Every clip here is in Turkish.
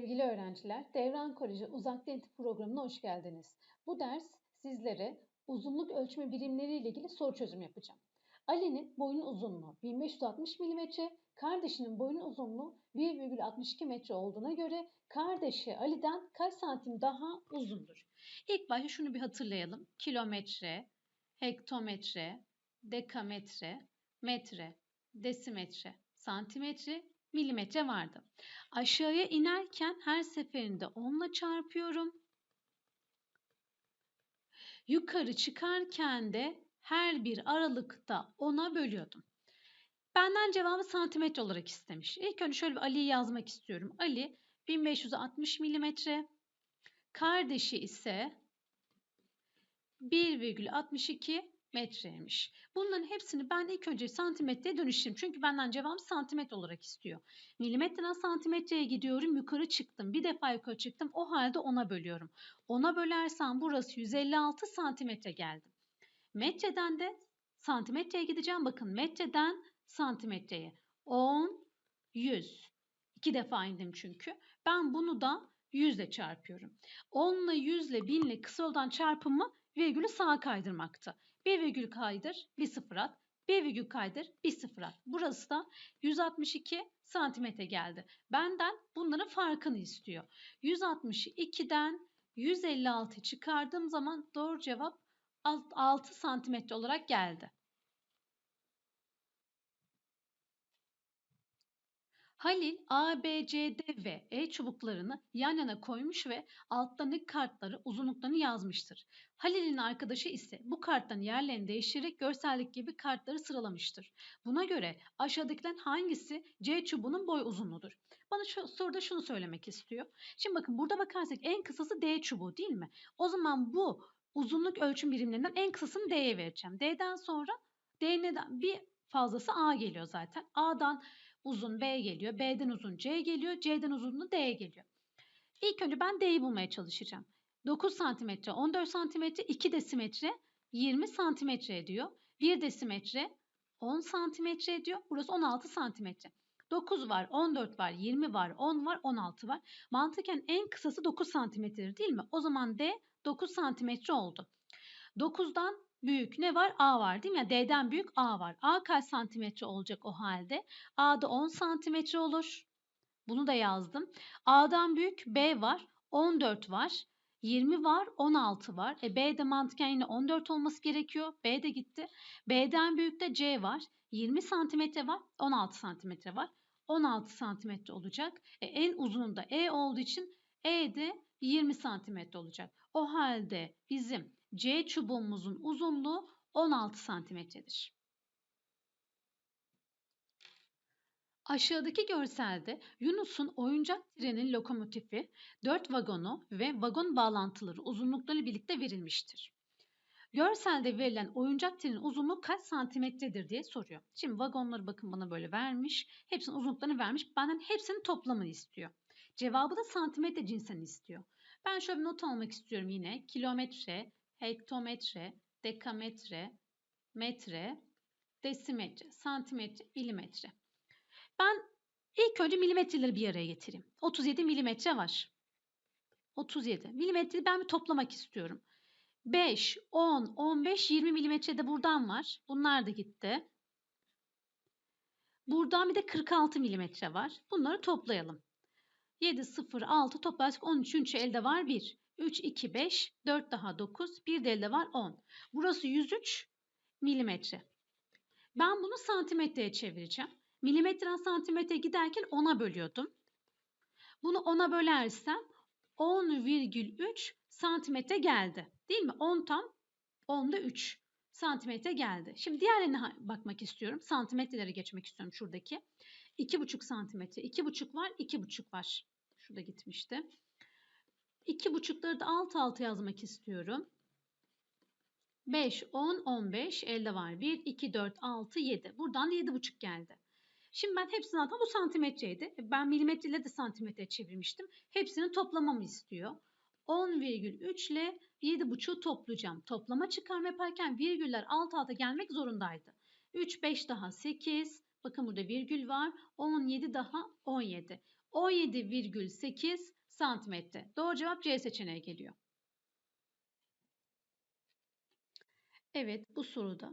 Sevgili öğrenciler, Devran Koleji Uzaktan Eğitim Programı'na hoş geldiniz. Bu ders sizlere uzunluk ölçme birimleri ile ilgili soru çözüm yapacağım. Ali'nin boyunun uzunluğu 1560 mm, kardeşinin boyunun uzunluğu 1,62 metre olduğuna göre kardeşi Ali'den kaç santim daha uzundur? İlk başta şunu bir hatırlayalım. Kilometre, hektometre, dekametre, metre, desimetre, santimetre, milimetre vardı. Aşağıya inerken her seferinde 10 ile çarpıyorum. Yukarı çıkarken de her bir aralıkta 10'a bölüyordum. Benden cevabı santimetre olarak istemiş. İlk önce şöyle bir Ali'yi yazmak istiyorum. Ali 1560 milimetre. Kardeşi ise 1,62 metreymiş. Bunların hepsini ben ilk önce santimetreye dönüştüreyim. Çünkü benden cevabı santimetre olarak istiyor. Milimetreden santimetreye gidiyorum. Yukarı çıktım. Bir defa yukarı çıktım. O halde 10'a bölüyorum. 10'a bölersem burası 156 santimetre geldi. Metreden de santimetreye gideceğim. Bakın metreden santimetreye. 10, 100. İki defa indim çünkü. Ben bunu da 100 ile çarpıyorum. 10 ile 100 ile 1000 ile kısa yoldan çarpımı virgülü sağa kaydırmaktı. Bir virgül kaydır, bir sıfır at. Bir virgül kaydır, bir sıfır at. Burası da 162 santimetre geldi. Benden bunların farkını istiyor. 162'den 156 çıkardığım zaman doğru cevap 6 santimetre olarak geldi. Halil A, B, C, D ve E çubuklarını yan yana koymuş ve altlarındaki kartları uzunluklarını yazmıştır. Halil'in arkadaşı ise bu kartların yerlerini değiştirerek görsellik gibi kartları sıralamıştır. Buna göre aşağıdakilerin hangisi C çubuğunun boy uzunluğudur? Bana şu soruda şunu söylemek istiyor. Şimdi bakın burada bakarsak en kısası D çubuğu değil mi? O zaman bu uzunluk ölçüm birimlerinden en kısasını D'ye vereceğim. D'den sonra D'den bir fazlası A geliyor zaten. A'dan uzun B geliyor. B'den uzun C geliyor. C'den uzunluğu D geliyor. İlk önce ben D'yi bulmaya çalışacağım. 9 santimetre, 14 santimetre, 2 desimetre 20 santimetre ediyor. 1 desimetre 10 santimetre ediyor. Burası 16 santimetre. 9 var, 14 var, 20 var, 10 var, 16 var. Mantıken en kısası 9 santimetredir değil mi? O zaman D 9 santimetre oldu. 9'dan büyük ne var? A var değil mi? Yani D'den büyük A var. A kaç santimetre olacak o halde? A'da 10 santimetre olur. Bunu da yazdım. A'dan büyük B var. 14 var. 20 var, 16 var. E B'de mantıken yine 14 olması gerekiyor. B de gitti. B'den büyük de C var. 20 santimetre var, 16 santimetre var. 16 santimetre olacak. E, en uzununda E olduğu için E de 20 santimetre olacak. O halde bizim C çubuğumuzun uzunluğu 16 santimetredir. Aşağıdaki görselde Yunus'un oyuncak trenin lokomotifi, 4 vagonu ve vagon bağlantıları uzunlukları birlikte verilmiştir. Görselde verilen oyuncak trenin uzunluğu kaç santimetredir diye soruyor. Şimdi vagonları bakın bana böyle vermiş. Hepsinin uzunluklarını vermiş. Benden hepsinin toplamını istiyor. Cevabı da santimetre cinsen istiyor. Ben şöyle bir not almak istiyorum yine. Kilometre, hektometre, dekametre, metre, desimetre, santimetre, milimetre. Ben ilk önce milimetreleri bir araya getireyim. 37 milimetre var. 37. Milimetreyi ben bir toplamak istiyorum. 5, 10, 15, 20 milimetre de buradan var. Bunlar da gitti. Buradan bir de 46 milimetre var. Bunları toplayalım. 7, 0, 6 toplarsak 13. 3 elde var 1. 3, 2, 5, 4 daha 9. Bir de elde var 10. Burası 103 milimetre. Ben bunu santimetreye çevireceğim. Milimetreden santimetre giderken 10'a bölüyordum. Bunu 10'a bölersem 10,3 santimetre geldi. Değil mi? 10 tam 10'da 3 santimetre geldi. Şimdi diğerlerine bakmak istiyorum. Santimetrelere geçmek istiyorum şuradaki. 2,5 santimetre. 2,5 var, 2,5 var. Şurada gitmişti. 2,5'ları da alt alta yazmak istiyorum. 5, 10, 15 elde var. 1, 2, 4, 6, 7. Buradan da 7,5 geldi. Şimdi ben hepsini zaten bu santimetreydi. Ben milimetreyle de santimetre çevirmiştim. Hepsini toplamamı istiyor. 10,3 ile 7,5'u toplayacağım. Toplama çıkarma yaparken virgüller alt alta gelmek zorundaydı. 3, 5 daha 8. Bakın burada virgül var. 17 daha 17. 17,8 santimetre. Doğru cevap C seçeneği geliyor. Evet bu soruda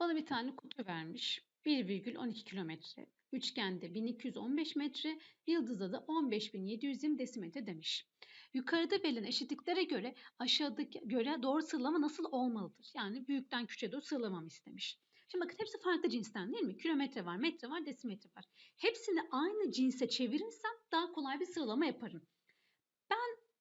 bana bir tane kutu vermiş. 1,12 kilometre. Üçgende 1215 metre, yıldızda da 15.720 desimetre demiş. Yukarıda verilen eşitliklere göre aşağıdaki göre doğru sıralama nasıl olmalıdır? Yani büyükten küçüğe doğru sıralamamı istemiş. Şimdi bakın hepsi farklı cinsten değil mi? Kilometre var, metre var, desimetre var. Hepsini aynı cinse çevirirsem daha kolay bir sıralama yaparım.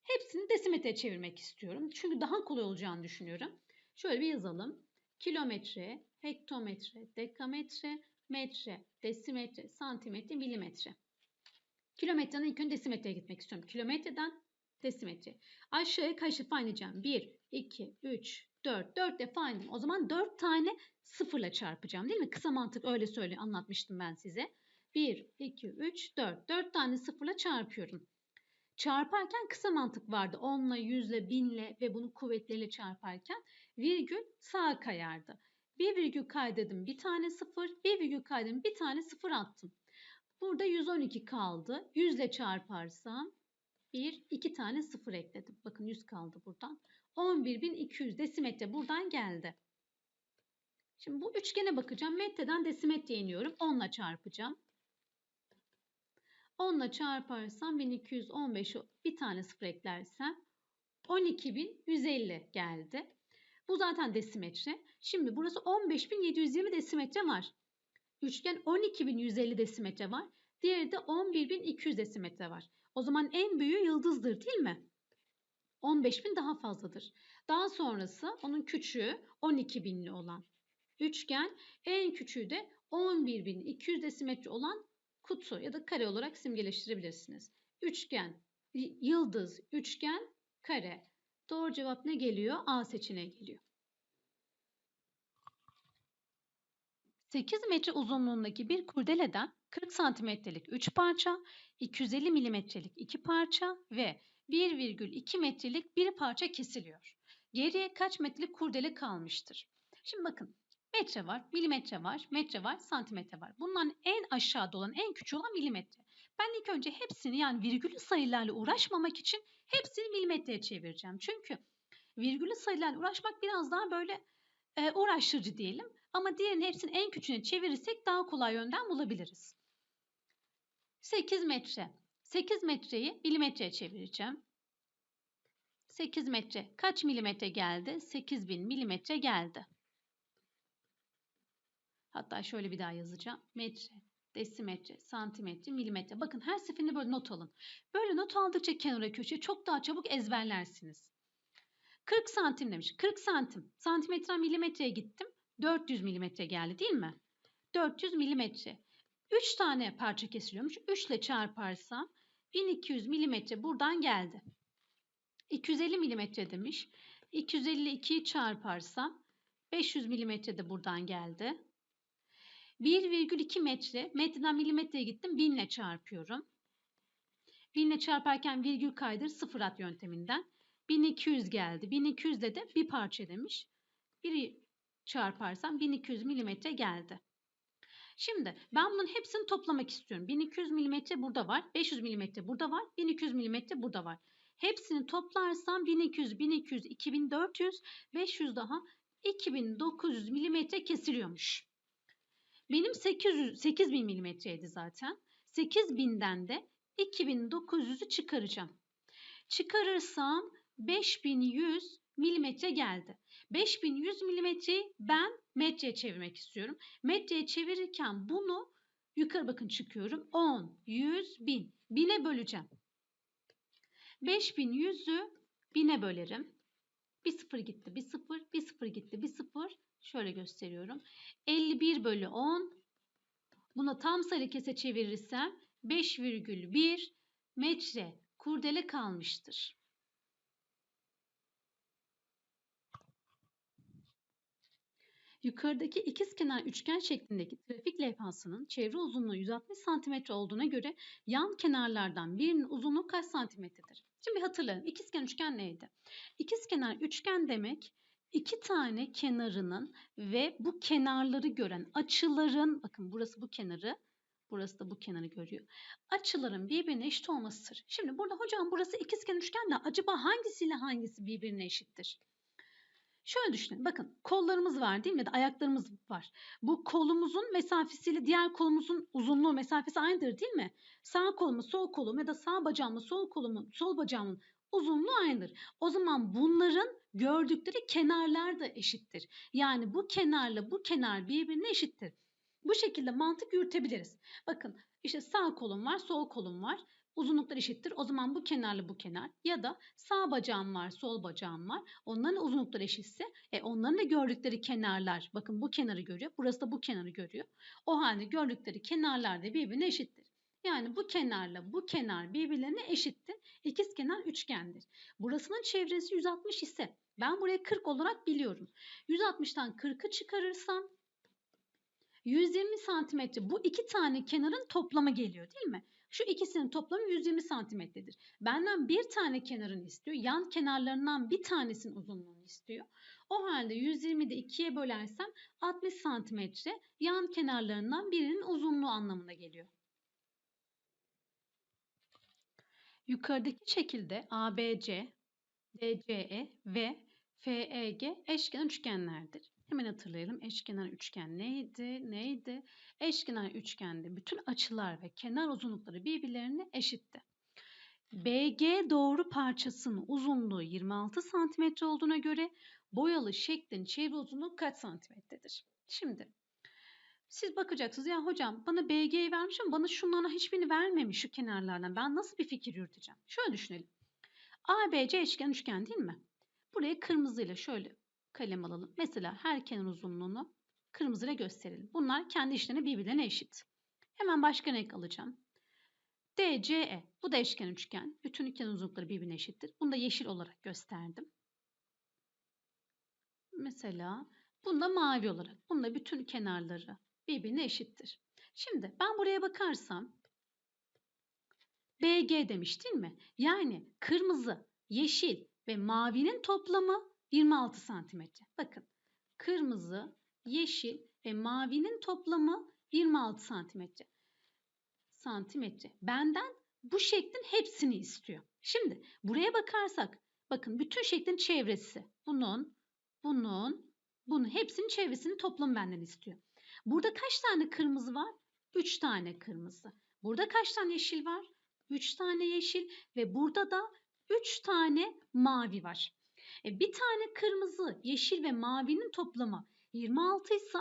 Hepsini desimetreye çevirmek istiyorum. Çünkü daha kolay olacağını düşünüyorum. Şöyle bir yazalım. Kilometre, hektometre, dekametre, metre, desimetre, santimetre, milimetre. Kilometreden ilk önce desimetreye gitmek istiyorum. Kilometreden desimetre. Aşağıya kaç defa ineceğim? 1, 2, 3, 4. 4 defa indim. O zaman 4 tane sıfırla çarpacağım değil mi? Kısa mantık öyle söyle anlatmıştım ben size. 1, 2, 3, 4. 4 tane sıfırla çarpıyorum. Çarparken kısa mantık vardı. 10 ile, 100 ile, 1000 ile ve bunu kuvvetleriyle çarparken virgül sağa kayardı. Bir virgül kaydırdım bir tane sıfır, bir virgül kaydırdım bir tane sıfır attım. Burada 112 kaldı. 100 ile çarparsam 1, 2 tane sıfır ekledim. Bakın 100 kaldı buradan. 11.200 desimetre buradan geldi. Şimdi bu üçgene bakacağım. Metreden desimetreye iniyorum. 10 ile çarpacağım. 10 ile çarparsam 1215 bir tane sıfır eklersem 12.150 geldi. Bu zaten desimetre. Şimdi burası 15.720 desimetre var. Üçgen 12.150 desimetre var. Diğeri de 11.200 desimetre var. O zaman en büyüğü yıldızdır değil mi? 15.000 daha fazladır. Daha sonrası onun küçüğü 12.000'li olan üçgen. En küçüğü de 11.200 desimetre olan kutu ya da kare olarak simgeleştirebilirsiniz. Üçgen, yıldız, üçgen, kare. Doğru cevap ne geliyor? A seçeneği geliyor. 8 metre uzunluğundaki bir kurdeleden 40 santimetrelik 3 parça, 250 milimetrelik 2 parça ve 1,2 metrelik bir parça kesiliyor. Geriye kaç metrelik kurdele kalmıştır? Şimdi bakın metre var, milimetre var, metre var, santimetre var. Bunların en aşağıda olan, en küçük olan milimetre. Ben ilk önce hepsini yani virgülü sayılarla uğraşmamak için hepsini milimetreye çevireceğim. Çünkü virgülü sayılarla uğraşmak biraz daha böyle e, uğraştırıcı diyelim. Ama diğerinin hepsini en küçüğüne çevirirsek daha kolay yönden bulabiliriz. 8 metre. 8 metreyi milimetreye çevireceğim. 8 metre kaç milimetre geldi? 8000 milimetre geldi. Hatta şöyle bir daha yazacağım. Metre, desimetre, santimetre, milimetre. Bakın her seferinde böyle not alın. Böyle not aldıkça kenara köşeye çok daha çabuk ezberlersiniz. 40 santim demiş. 40 santim. Santimetre milimetreye gittim. 400 milimetre geldi değil mi? 400 milimetre. 3 tane parça kesiliyormuş. 3 ile çarparsam 1200 milimetre buradan geldi. 250 milimetre demiş. 252'yi çarparsam 500 milimetre de buradan geldi. 1,2 metre, metreden milimetreye gittim 1000 ile çarpıyorum. 1000 ile çarparken virgül kaydır sıfır at yönteminden. 1200 geldi. 1200 de de bir parça demiş. Biri çarparsam 1200 milimetre geldi. Şimdi ben bunun hepsini toplamak istiyorum. 1200 milimetre burada var. 500 milimetre burada var. 1200 milimetre burada var. Hepsini toplarsam 1200, 1200, 2400, 500 daha 2900 milimetre kesiliyormuş. Benim 800, 8000 milimetreydi zaten. 8000'den de 2900'ü çıkaracağım. Çıkarırsam 5100 milimetre geldi. 5100 milimetreyi ben metreye çevirmek istiyorum. Metreye çevirirken bunu yukarı bakın çıkıyorum. 10, 100, 1000. 1000'e böleceğim. 5100'ü 1000'e bölerim. Bir sıfır gitti, bir sıfır, bir sıfır gitti, bir sıfır. Şöyle gösteriyorum. 51 bölü 10. Buna tam sayı kese çevirirsem 5,1 metre kurdele kalmıştır. Yukarıdaki ikizkenar üçgen şeklindeki trafik levhasının çevre uzunluğu 160 cm olduğuna göre yan kenarlardan birinin uzunluğu kaç santimetredir? Şimdi hatırlayalım. İkizkenar üçgen neydi? İkizkenar üçgen demek iki tane kenarının ve bu kenarları gören açıların bakın burası bu kenarı Burası da bu kenarı görüyor. Açıların birbirine eşit olmasıdır. Şimdi burada hocam burası ikizkenar üçgen de acaba hangisiyle hangisi birbirine eşittir? Şöyle düşünün. Bakın kollarımız var değil mi? Ya da ayaklarımız var. Bu kolumuzun mesafesiyle diğer kolumuzun uzunluğu mesafesi aynıdır değil mi? Sağ kolumu, sol kolum ya da sağ bacağımla sol kolumun, sol bacağımın uzunluğu aynıdır. O zaman bunların gördükleri kenarlar da eşittir. Yani bu kenarla bu kenar birbirine eşittir. Bu şekilde mantık yürütebiliriz. Bakın işte sağ kolum var, sol kolum var. Uzunluklar eşittir. O zaman bu kenarla bu kenar ya da sağ bacağım var, sol bacağım var. Onların uzunlukları eşitse e, onların da gördükleri kenarlar bakın bu kenarı görüyor. Burası da bu kenarı görüyor. O halde gördükleri kenarlar da birbirine eşittir. Yani bu kenarla bu kenar birbirlerine eşittir. İkizkenar üçgendir. Burasının çevresi 160 ise ben buraya 40 olarak biliyorum. 160'tan 40'ı çıkarırsam 120 santimetre bu iki tane kenarın toplamı geliyor değil mi? Şu ikisinin toplamı 120 santimetredir. Benden bir tane kenarını istiyor. Yan kenarlarından bir tanesinin uzunluğunu istiyor. O halde 120'de ikiye bölersem 60 santimetre yan kenarlarından birinin uzunluğu anlamına geliyor. Yukarıdaki şekilde ABC, DCE ve FEG eşkenar üçgenlerdir. Hemen hatırlayalım. Eşkenar üçgen neydi? Neydi? Eşkenar üçgende bütün açılar ve kenar uzunlukları birbirlerine eşitti. BG doğru parçasının uzunluğu 26 cm olduğuna göre boyalı şeklin çevre uzunluğu kaç santimetredir? Şimdi siz bakacaksınız ya hocam bana BG'yi vermiş ama bana şunlardan hiçbirini vermemiş şu kenarlardan. Ben nasıl bir fikir yürüteceğim? Şöyle düşünelim. ABC eşken üçgen değil mi? Buraya kırmızıyla şöyle kalem alalım. Mesela her kenar uzunluğunu kırmızıyla gösterelim. Bunlar kendi işlerine birbirlerine eşit. Hemen başka renk alacağım. DCE. Bu da eşkenar üçgen. Bütün kenar uzunlukları birbirine eşittir. Bunu da yeşil olarak gösterdim. Mesela bunu da mavi olarak. Bunun da bütün kenarları birbirine eşittir. Şimdi ben buraya bakarsam BG demiş değil mi? Yani kırmızı, yeşil ve mavinin toplamı 26 santimetre. Bakın kırmızı, yeşil ve mavinin toplamı 26 santimetre. Santimetre. Benden bu şeklin hepsini istiyor. Şimdi buraya bakarsak bakın bütün şeklin çevresi bunun, bunun, bunun hepsinin çevresini toplam benden istiyor. Burada kaç tane kırmızı var? 3 tane kırmızı. Burada kaç tane yeşil var? 3 tane yeşil ve burada da 3 tane mavi var. E, bir tane kırmızı, yeşil ve mavinin toplamı 26 ise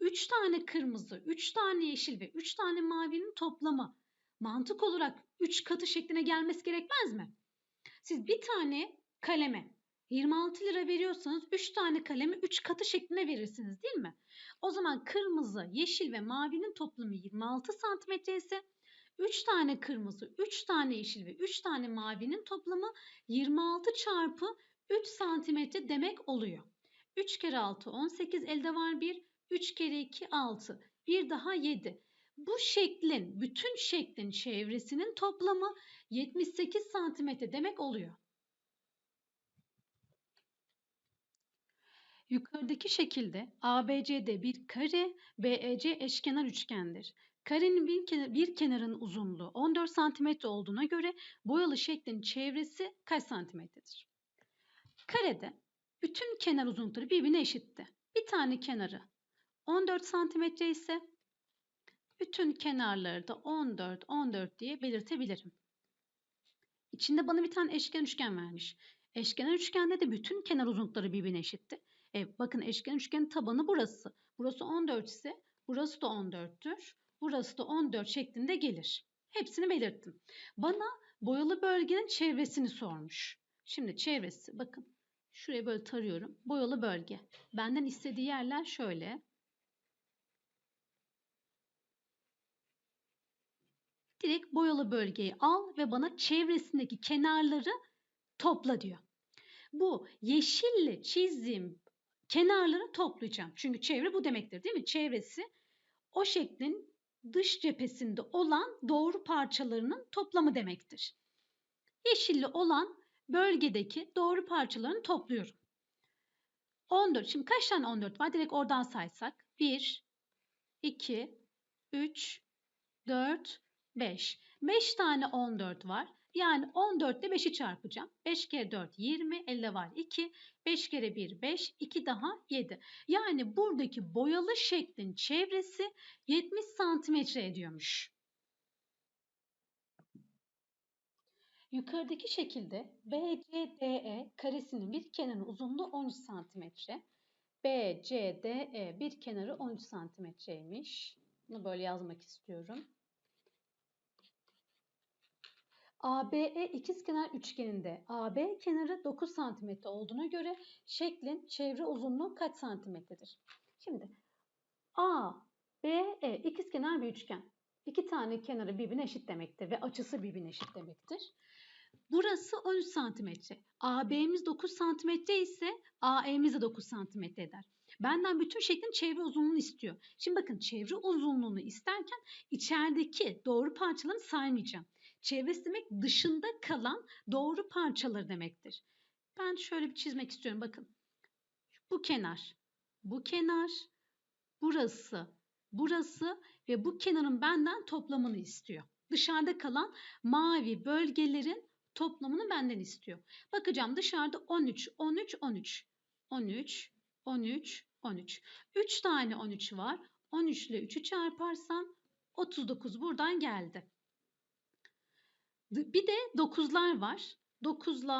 3 tane kırmızı, 3 tane yeşil ve 3 tane mavinin toplamı mantık olarak 3 katı şekline gelmesi gerekmez mi? Siz bir tane kaleme 26 lira veriyorsanız 3 tane kalemi 3 katı şeklinde verirsiniz değil mi? O zaman kırmızı, yeşil ve mavinin toplamı 26 santimetre ise 3 tane kırmızı, 3 tane yeşil ve 3 tane mavinin toplamı 26 çarpı 3 santimetre demek oluyor. 3 kere 6 18 elde var 1. 3 kere 2 6. Bir daha 7. Bu şeklin, bütün şeklin çevresinin toplamı 78 santimetre demek oluyor. Yukarıdaki şekilde ABCD bir kare, BEC eşkenar üçgendir. Karenin bir, kenar, bir kenarın uzunluğu 14 santimetre olduğuna göre boyalı şeklin çevresi kaç santimetredir? Karede bütün kenar uzunlukları birbirine eşitti. Bir tane kenarı 14 santimetre ise bütün kenarları da 14, 14 diye belirtebilirim. İçinde bana bir tane eşkenar üçgen vermiş. Eşkenar üçgende de bütün kenar uzunlukları birbirine eşitti. E, bakın eşkenar üçgenin tabanı burası. Burası 14 ise burası da 14'tür. Burası da 14 şeklinde gelir. Hepsini belirttim. Bana boyalı bölgenin çevresini sormuş. Şimdi çevresi bakın Şuraya böyle tarıyorum. Boyalı bölge. Benden istediği yerler şöyle. Direkt boyalı bölgeyi al ve bana çevresindeki kenarları topla diyor. Bu yeşille çizdiğim kenarları toplayacağım. Çünkü çevre bu demektir değil mi? Çevresi o şeklin dış cephesinde olan doğru parçalarının toplamı demektir. Yeşilli olan bölgedeki doğru parçalarını topluyorum. 14. Şimdi kaç tane 14 var? Direkt oradan saysak. 1, 2, 3, 4, 5. 5 tane 14 var. Yani 14 ile 5'i çarpacağım. 5 kere 4 20, elde var 2. 5 kere 1 5, 2 daha 7. Yani buradaki boyalı şeklin çevresi 70 santimetre ediyormuş. Yukarıdaki şekilde BCDE karesinin bir kenarı uzunluğu 13 santimetre. BCDE bir kenarı 13 santimetreymiş. Bunu böyle yazmak istiyorum. ABE ikizkenar üçgeninde AB kenarı 9 cm olduğuna göre şeklin çevre uzunluğu kaç santimetredir? Şimdi ABE ikizkenar bir üçgen. İki tane kenarı birbirine eşit demektir ve açısı birbirine eşit demektir. Burası 13 santimetre. AB'miz 9 santimetre ise AE'miz de 9 santimetre eder. Benden bütün şeklin çevre uzunluğunu istiyor. Şimdi bakın çevre uzunluğunu isterken içerideki doğru parçalarını saymayacağım. Çevresi demek dışında kalan doğru parçaları demektir. Ben şöyle bir çizmek istiyorum bakın. Bu kenar, bu kenar, burası, burası ve bu kenarın benden toplamını istiyor. Dışarıda kalan mavi bölgelerin toplamını benden istiyor. Bakacağım dışarıda 13, 13, 13, 13, 13, 13. 3 tane 13 var. 13 ile 3'ü çarparsam 39 buradan geldi. Bir de 9'lar var. 9 ile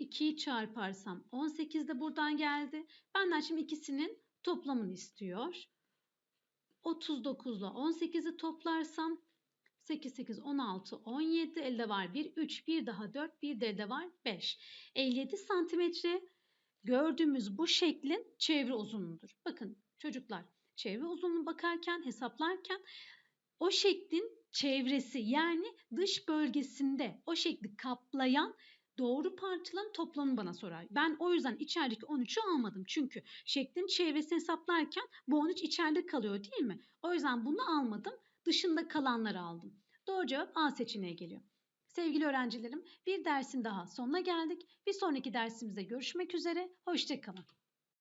2'yi çarparsam 18 de buradan geldi. Benden şimdi ikisinin toplamını istiyor. 39 ile 18'i toplarsam 8, 8, 16, 17. Elde var 1, 3, 1 daha 4, 1 de elde var 5. 57 santimetre gördüğümüz bu şeklin çevre uzunluğudur. Bakın çocuklar çevre uzunluğunu bakarken hesaplarken o şeklin çevresi yani dış bölgesinde o şekli kaplayan doğru parçaların toplamını bana sorar. Ben o yüzden içerideki 13'ü almadım. Çünkü şeklin çevresini hesaplarken bu 13 içeride kalıyor değil mi? O yüzden bunu almadım. Dışında kalanları aldım. Doğru cevap A seçeneği geliyor. Sevgili öğrencilerim bir dersin daha sonuna geldik. Bir sonraki dersimizde görüşmek üzere. Hoşçakalın.